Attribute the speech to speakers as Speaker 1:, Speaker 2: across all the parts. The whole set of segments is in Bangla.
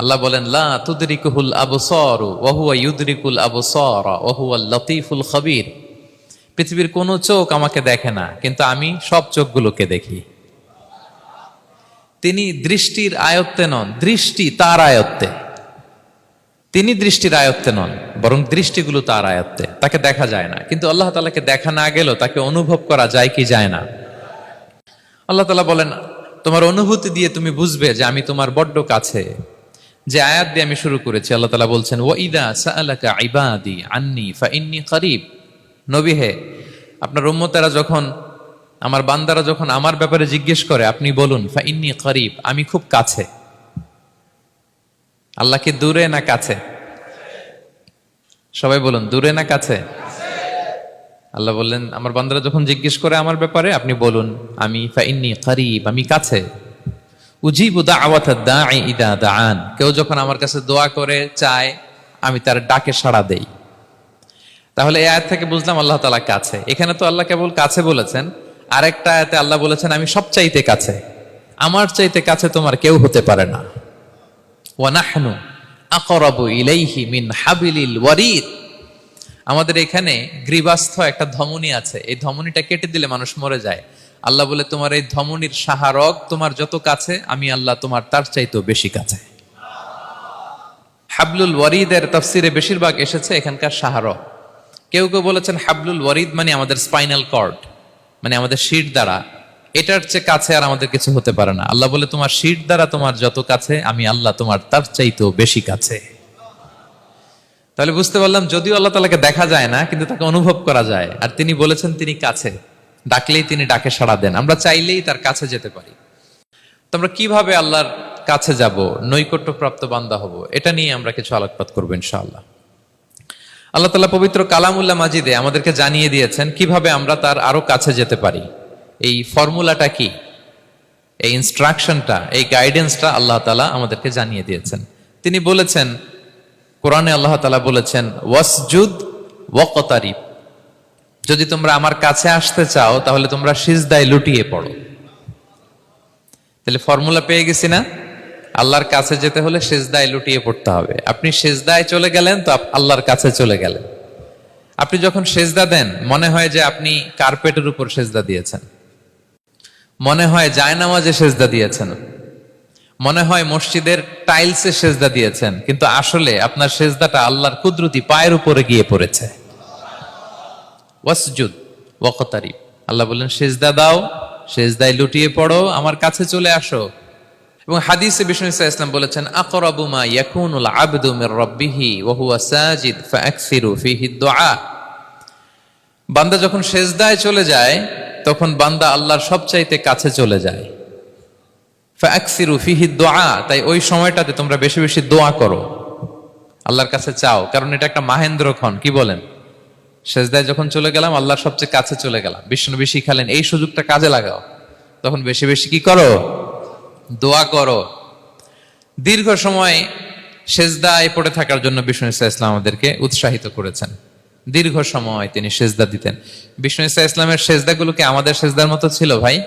Speaker 1: আল্লাহ বলেন, লা তুদরিকুল আবসর ওহুয়া ইউদরিকুল আবসর ওহুয়া লতিফুল খবির। পৃথিবীর কোনো চোখ আমাকে দেখে না, কিন্তু আমি সব চোখগুলোকে দেখি। তিনি দৃষ্টির আয়ত্তে নন, দৃষ্টি তার আয়ত্তে। তিনি দৃষ্টির আয়ত্তে নন, বরং দৃষ্টিগুলো তার আয়ত্তে। তাকে দেখা যায় না, কিন্তু আল্লাহ তালাকে দেখা না গেলেও তাকে অনুভব করা যায় কি যায় না। আল্লাহ তালা বলেন, তোমার অনুভূতি দিয়ে তুমি বুঝবে যে আমি তোমার বড্ড কাছে। যে আয়াত দিয়ে আমি শুরু করেছি, আল্লাহ তালা বলছেন ও ইদা ইবাদি আন্নি ফা ইন্নি করিব। নবী হে, আপনার উম্মতেরা যখন, আমার বান্দারা যখন আমার ব্যাপারে জিজ্ঞেস করে, আপনি বলুন ফা ইন্নি করিব, আমি খুব কাছে। আল্লাহ কি দূরে না কাছে? সবাই বলুন, দূরে না কাছে? আল্লাহ বললেন, আমার বান্দারা যখন জিজ্ঞেস করে আমার ব্যাপারে, আপনি বলুন, আমি ফাইন্নি করিব, আমি কাছে। উজিবু ইদা দাআন। কেউ যখন আমার কাছে দোয়া করে, চায়, আমি তার ডাকে সাড়া দেই। তাহলে এই আয়াত থেকে বুঝলাম আল্লাহ তাআলা কাছে। এখানে তো আল্লাহ কেবল কাছে বলেছেন, আরেকটা আয়াতে আল্লাহ বলেছেন, আমি সব চাইতে কাছে। আমার চাইতে কাছে তোমার কেউ হতে পারে না। ওয়ানাহনু আকরাবু ইলাইহি মিন হাবিলিল ওয়ারিদ। আমাদের এখানে গ্রীবাস্থ একটা ধমনী আছে। এই ধমনীটা কেটে দিলে মানুষ মরে যায়। আল্লাহ বলে, তোমার এই ধমনীর সাহারক তোমার যত কাছে, আমি আল্লাহ তোমার তার চাইতেও বেশি কাছে। হাবলুল ওয়ারিদের তফসিরে বেশিরভাগ এসেছে এখানকার সাহারক। কেউ কেউ বলেছেন, হাবলুল ওয়ারিদ মানে আমাদের স্পাইনাল কর্ড মানে আমাদের শির দ্বারা। এটার চেয়ে কাছে আর আমাদের কিছু হতে পারে না। আল্লাহ বলে, তোমার শির দ্বারা তোমার যত কাছে, আমি আল্লাহ তোমার তার চাইতেও বেশি কাছে। তাহলে বুঝতে পারলাম, যদিও আল্লাহ তালাকে দেখা যায় না, কিন্তু তাকে অনুভব করা যায়। আর তিনি বলেছেন, তিনি কাছে। ডাকলেই তিনি ডাকে সাড়া দেন। আমরা চাইলেই তার কাছে যেতে পারি। তো আমরা কীভাবে আল্লাহর কাছে যাব নৈকট্য প্রাপ্ত বান্দা হব, এটা নিয়ে আমরা কিছু আলোকপাত করব ইনশাআল্লাহ। আল্লাহ তালা পবিত্র কালামুল্লাহ মাজিদে আমাদেরকে জানিয়ে দিয়েছেন কীভাবে আমরা তার আরও কাছে যেতে পারি। এই ফর্মুলাটা কি? এই ইনস্ট্রাকশনটা, এই গাইডেন্সটা আল্লাহ তালা আমাদেরকে জানিয়ে দিয়েছেন। তিনি বলেছেন, কোরআনে আল্লাহ তালা বলেছেন, ওয়াসজুদ ওয়াকতারিব। যদি তোমরা আমার কাছে আসতে চাও, তাহলে তোমরা সিজদায় লুটিয়ে পড়ো। তাহলে ফর্মুলা পেয়ে গেছি না? আল্লাহর কাছে যেতে হলে সেজদায় লুটিয়ে পড়তে হবে। আপনি সেজদায় চলে গেলেন তো আল্লাহর কাছে চলে গেলেন। আপনি যখন সেজদা দেন, মনে হয় যে আপনি কার্পেটের উপর সেজদা দিয়েছেন। মনে হয় জায়নামাজে সেজদা দিয়েছেন। মনে হয় মসজিদের টাইলসে সেজদা দিয়েছেন। কিন্তু আসলে আপনার সেজদাটা আল্লাহর কুদরতি পায়ের উপরে গিয়ে পড়েছে। ওয়াসজুদ, ওয়াকতারিব। আল্লাহ বললেন, সেজদা দাও, সেজদায় লুটিয়ে পড়ো, আমার কাছে চলে আসো। এবং হাদিসে বিষ্ণু ইসা ইসলাম বলেছেন, আকরাবু মা ইয়াকুনুল আবদু মির রাব্বিহি ওয়া হুয়া সাজিদ ফাআকসিরু ফিহি দুআ। বান্দা যখন সেজদায় চলে যায়, তখন বান্দা আল্লাহর সবচাইতে কাছে চলে যায়। ফাআকসিরু ফিহি দোয়া তাই ওই সময়টাতে তোমরা বেশি বেশি দোয়া করো। আল্লাহর কাছে চাও, কারণ এটা একটা মাহেন্দ্র খন কি বলেন? সেজদায় যখন চলে গেলাম, আল্লাহর সবচেয়ে কাছে চলে গেলাম। বিষ্ণু বেশি খেলেন, এই সুযোগটা কাজে লাগাও। তখন বেশি বেশি কি করো? দোয়া করো। দীর্ঘ সময় সেজদায় পড়ে থাকার জন্য বিষ্ণু ইসা ইসলাম আমাদেরকে উৎসাহিত করেছেন। দীর্ঘ সময় তিনি সেজদা দিতেন। বিষ্ণু ইসা ইসলামের সেজদাগুলোকে আমাদের সেজদার মতো ছিল ভাই?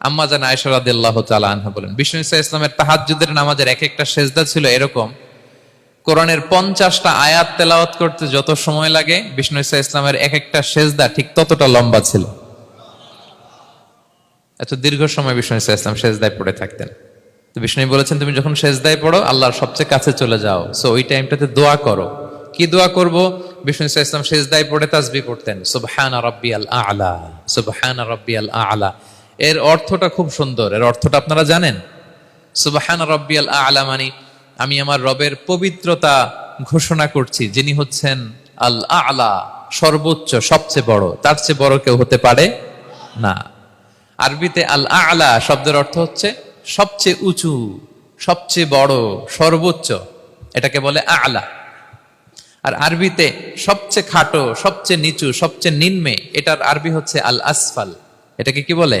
Speaker 1: আম্মা জান আয়েশা রাদিয়াল্লাহু তাআলা আনহা বলেন, বিষ্ণু ইসা ইসলামের তাহাজ্জুদের নামাজের এক একটা সেজদা ছিল এরকম কোরআনের পঞ্চাশটা আয়াত তেলাওয়াত করতে যত সময় লাগে, বিষ্ণু ইসা ইসলামের এক একটা সেজদা ঠিক ততটা লম্বা ছিল। এত দীর্ঘ সময় বিষ্ণু ইসা ইসলাম সেজদায় পড়ে থাকতেন। তো বিষ্ণু বলেছেন, তুমি যখন সেজদায় পড়ো, আল্লাহর সবচেয়ে কাছে চলে যাও। সো ওই টাইমটাতে দোয়া করো। কি দোয়া করব? বিষ্ণু ইসা ইসলাম সেজদায় পড়ে তাসবি পড়তেন সুবহানা রাব্বিয়াল আ'লা, সুবহানা রাব্বিয়াল আ'লা। এর অর্থটা খুব সুন্দর। এর অর্থটা আপনারা জানেন? সুবহান রব্বিয়াল আলা মানে আমি আমার রবের পবিত্রতা ঘোষণা করছি, যিনি হচ্ছেন আল আলা সর্বোচ্চ, সবচেয়ে বড়। তার চেয়ে বড় কেউ হতে পারে না। আরবিতে আল আলা শব্দের অর্থ হচ্ছে সবচেয়ে উঁচু, সবচেয়ে বড়, সর্বোচ্চ। এটাকে বলে আলা। আর আরবিতে সবচেয়ে খাটো, সবচেয়ে নিচু, সবচেয়ে নিম্নে, এটার আরবি হচ্ছে আল আসফাল এটাকে কি বলে?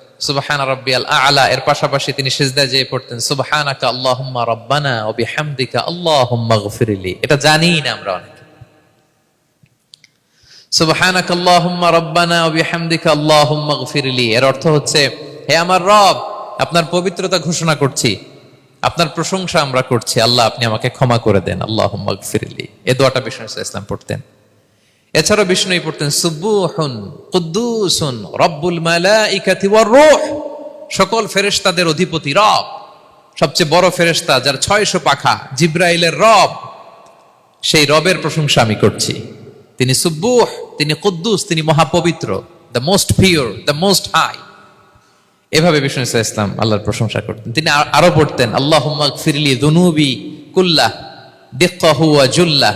Speaker 1: সুবাহানা রব্বিয়াল আলা। এর পাশাপাশি তিনি সেজদায় যে পড়তেন, সুবাহানাকা আল্লাহুম্মা রব্বানা ও বিহামদিকা আল্লাহুম্মা গফিরলি। এটা জানিই না আমরা অনেকে। সুবহানাকা আল্লাহুম্মা রব্বানা ওয়া বিহামদিকা আল্লাহুম্মা গফিরলি। এর অর্থ হচ্ছে, হে আমার রব, আপনার পবিত্রতা ঘোষণা করছি। আপনার প্রশংসা আমরা করছি। আল্লাহ, আপনি আমাকে ক্ষমা করে দেন। আল্লাহুম্মা গফিরলি। এই দোয়াটা বিষ্ণু ইসলাম পড়তেন। এছাড়াও বিষ্ণুই পড়তেন সুব্বুহুন কুদ্দুসুন রব্বুল মালাইকাতি ওয়ার রূহ। সকল ফেরেশতাদের অধিপতি রব। সবচেয়ে বড় ফেরেশতা যার ছয়শো পাখা জিব্রাইলের রব, সেই রবের প্রশংসা আমি করছি। তিনি সুব্বুহ তিনি কুদ্দুস, তিনি মহাপবিত্র the most pure the most high এভাবে বিষ্ণু ইসা ইসলাম আল্লাহর প্রশংসা করতেন। তিনি আর- আরও পড়তেন আল্লাহ ফিরলি দুনুবি কুল্লাহ, দিক্কাহু ওয়া জুল্লাহ।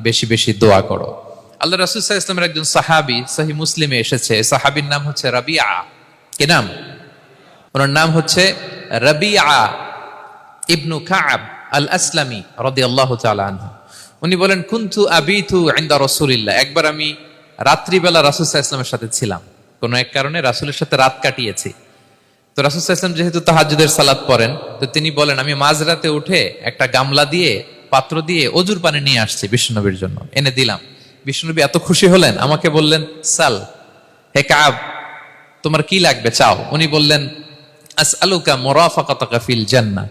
Speaker 1: বেশি বেশি দোয়া করো। আল্লাহ রাসুল ইসলামের একজন সাহাবি সাহি মুসলিমে এসেছে। সাহাবির নাম হচ্ছে রাবিয়া। কি নাম? ওনার নাম হচ্ছে রাবিয়া ইবনু কাব আল আসলামী রদি আল্লাহ আনহু। উনি বলেন, কুন্তু আবিতু আইন্দা রসুলিল্লাহ। একবার আমি রাত্রিবেলা রাসুল ইসলামের সাথে ছিলাম। কোনো এক কারণে রাসুলের সাথে রাত কাটিয়েছি। তো রাসুল ইসলাম যেহেতু তাহাজুদের সালাত পড়েন, তো তিনি বলেন, আমি মাঝরাতে উঠে একটা গামলা দিয়ে পাত্র দিয়ে অজুর পানি নিয়ে আসছি বিষ্ণুনবীর জন্য। এনে দিলাম। বিষ্ণুনবী এত খুশি হলেন, আমাকে বললেন, সাল, হে কাব, তোমার কি লাগবে? চাও। উনি বললেন আস আলুকা মোরাফাকাতাকা ফিল জান্নাহ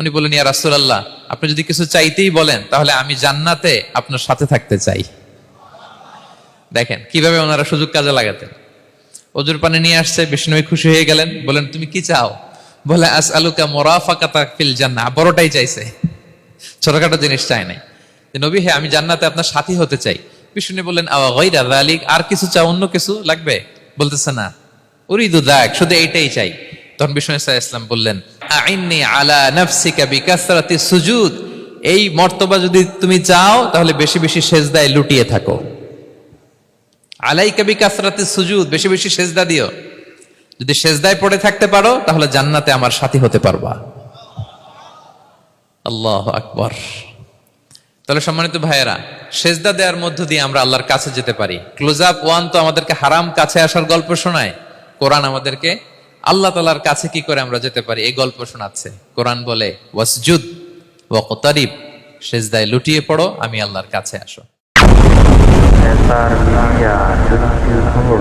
Speaker 1: উনি বললেন, ইয়া রাসূলুল্লাহ, আপনি যদি কিছু চাইতেই বলেন, তাহলে আমি জান্নাতে আপনার সাথে থাকতে চাই। দেখেন, কীভাবে ওনারা সুযোগ কাজে লাগাতেন। অজুর পানি নিয়ে আসছে বিষ্ণু খুশি হয়ে গেলেন বলেন তুমি কি চাও? বলে আস আলুকা মোরাফাকাতা ফিল জান্নাহ বড়টাই চাইছে। ছোটখাটো জিনিস চাই নাই। যে নবী, হে, আমি জান্নাতে আপনার সাথী হতে চাই। বিষ্ণু বললেন যালিক, আর কিছু চাও, অন্য কিছু লাগবে? বলতেছে, না। উরিদু দাগ শুধু এইটাই চাই। তখন বিষ্ণু ইসলাম বললেন আলা সুজুদ। এই মর্তবা যদি তুমি চাও, তাহলে বেশি বেশি সেজদায় লুটিয়ে থাকো। আলাইকা বিকাসরাতি সুজুদ, বেশি বেশি সেজদা দিও। যদি সেজদায় পড়ে থাকতে পারো, তাহলে জান্নাতে আমার সাথী হতে পারবা। আল্লাহ আকবর তাহলে সম্মানিত ভাইয়েরা সেজদা দেওয়ার মধ্য দিয়ে আমরা আল্লাহর কাছে যেতে পারি ক্লোজ আপ ওয়ান তো আমাদেরকে হারাম কাছে আসার গল্প শোনায় কোরআন আমাদেরকে আল্লাহ তালার কাছে কি করে আমরা যেতে পারি এই গল্প শোনাচ্ছে কোরআন বলে ওয়াসজুদ ওয়াকতারিব সেজদায় লুটিয়ে পড়ো আমি আল্লাহর কাছে আসো
Speaker 2: Humor.